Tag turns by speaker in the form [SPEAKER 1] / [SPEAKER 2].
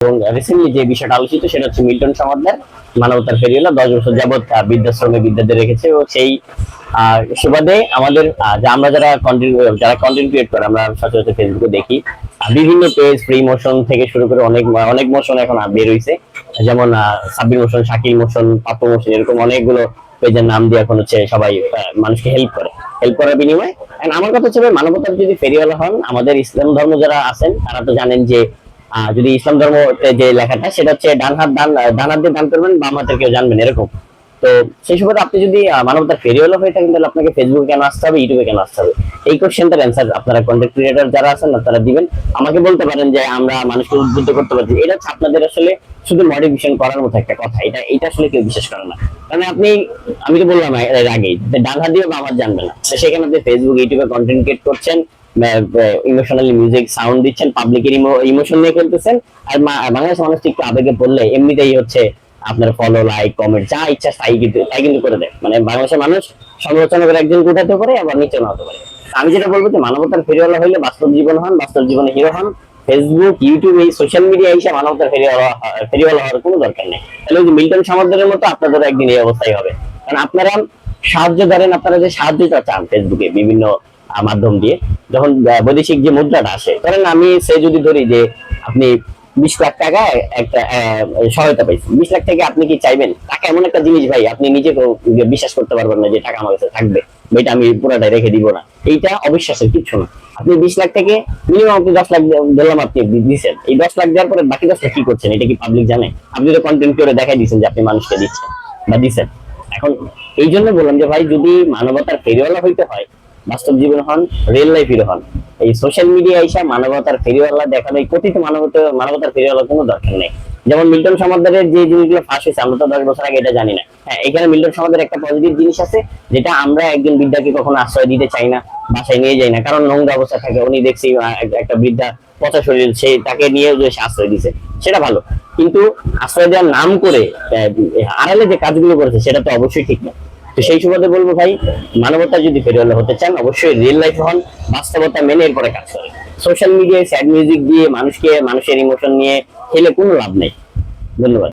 [SPEAKER 1] এবং রিসেন্টলি যে বিষয়টা আলোচিত সেটা হচ্ছে মিল্টন সমাদার মানবতার ফেরিওয়ালা দশ বছর যাবৎ বৃদ্ধাশ্রমে বিদ্যাদের রেখেছে ও সেই সুবাদে আমাদের আমরা যারা কন্টেন্ট যারা কন্টেন্ট ক্রিয়েট করে আমরা সচরাচর ফেসবুকে দেখি। বিভিন্ন পেজ ফ্রি মোশন থেকে শুরু করে অনেক অনেক মোশন এখন আহ, বের হইছে। যেমন Sabbir motion Shakil motion Pappu motion এরকম অনেকগুলো পেজের নাম দিয়ে এখন হচ্ছে সবাই মানুষকে হেল্প করে। হেল্প করার বিনিময়ে আমার কথা হচ্ছে মানবতার যদি ফেরিওয়ালা হন আমাদের ইসলাম ধর্ম যারা আছেন তারা তো জানেন যে যদি ইসলাম ধর্মতে যে লেখাটা, সেটা হচ্ছে ডান হাত দান ডান হাত দিয়ে দান করবেন, বাম হাতের কেউ জানবেন এরকম। তো সেই সুবাদে আপনি যদি মানবতার ফেরিওয়ালা হয়ে থাকেন, তাহলে আপনাকে ফেসবুকে কেন আসতে হবে ইউটিউবে কেন আসতে হবে? এই কোশ্চেনটার অ্যান্সার আপনারা কন্টেন্ট ক্রিয়েটর যারা আছেন তারা দিবেন। আমাকে বলতে পারেন যে আমরা মানুষকে উদ্বুদ্ধ করতে পারছি। এটা হচ্ছে আপনাদের আসলে শুধু মডিফিকেশন করার মতো একটা কথা। এটা এটা আসলে কেউ বিশ্বাস করে না। কারণ আপনি, আমি তো বললাম এর আগেই ডান হাত দিয়ে হাত জানবে না। সেখানে আপনি ফেসবুক ইউটিউবে কন্টেন্ট ক্রিয়েট করছেন ইমোশনালি মিউজিক সাউন্ড দিচ্ছেন পাবলিকের ইমোশন নিয়ে খেলতেছেন, আর বাংলাদেশের মানুষ একটু আবেগে পড়লে এমনিতেই হচ্ছে আপনার ফলো লাইক কমেন্ট যা ইচ্ছা তাই কিন্তু তাই কিন্তু করে দেয়। মানে বাংলাদেশের মানুষ সমালোচনা করে একজন উঠাতে পারে, আবার নিচে নামাতে পারে। আমি যেটা বলব যে মানবতার ফেরিওয়ালা হইলে বাস্তব জীবন হন, বাস্তব জীবনে হিরো হন। ফেসবুক ইউটিউব এই সোশ্যাল মিডিয়া এসে মানবতার ফেরিওয়ালা ফেরিওয়ালা হওয়ার কোনো দরকার নেই। তাহলে ওই যে মিল্টন সমাদরের মতো আপনাদের একদিন এই অবস্থাই হবে। কারণ আপনারা সাহায্য ধরেন, আপনারা যে সাহায্যটা চান ফেসবুকে বিভিন্ন মাধ্যম দিয়ে যখন বৈদেশিক যে মুদ্রাটা আসে, ধরেন আমি সে যদি ধরি যে আপনি বিশ লাখ টাকা একটা সহায়তা পাইছি, বিশ লাখ থেকে আপনি কি চাইবেন? টাকা এমন একটা জিনিস ভাই, আপনি নিজে বিশ্বাস করতে পারবেন না যে টাকা আমার কাছে থাকবে এটা আমি পুরোটাই রেখে দিব না। এইটা অবিশ্বাসের কিচ্ছু না। আপনি বিশ লাখ থেকে মিনিমাম আপনি দশ লাখ দে- ধরলাম আপনি দি- দিছেন। এই দশ লাখ দেওয়ার পরে বাকি দশ লাখ কি করছেন? এটা কি পাবলিক জানে? আপনি তো কন্টেন্ট করে দেখাই দিচ্ছেন যে আপনি মানুষকে দিচ্ছেন বা দিচ্ছেন এখন, এই জন্য বললাম যে ভাই, যদি মানবতার ফেরিওয়ালা হইতে হয় বাস্তব জীবন হন রিয়েল লাইফ হিরো হন। এই সোশ্যাল মিডিয়া এসে মানবতার ফেরিওয়ালা দেখানো, এই কথিত মানবতা, মানবতার ফেরিওয়ালা কোনো দরকার নেই। যেমন মিল্টন সমাদারের যে জিনিসগুলো ফাঁস হয়েছে, আমরা তো দশ বছর আগে এটা জানি না। হ্যাঁ এখানে মিল্টন সমাদারের একটা পজিটিভ জিনিস আছে, যেটা আমরা একজন বৃদ্ধাকে কখনো আশ্রয় দিতে চাই না, বাসায় নিয়ে যাই না, কারণ নোংরা অবস্থা থাকে। উনি দেখছি একটা বৃদ্ধা পচা শরীর, সে তাকে নিয়ে যে আশ্রয় দিছে, সেটা ভালো। কিন্তু আশ্রয় দেওয়ার নাম করে আড়ালে যে কাজগুলো করেছে, সেটা তো অবশ্যই ঠিক না। তো সেই সুবাদে বলব ভাই, মানবতা যদি ফেরিওয়ালা হতে চান, অবশ্যই রিয়েল লাইফ হন, বাস্তবতা মেনে এরপরে কাজ করেন। সোশ্যাল মিডিয়ায় স্যাড মিউজিক দিয়ে মানুষকে, মানুষের ইমোশন নিয়ে খেলে কোনো লাভ নেই। ধন্যবাদ।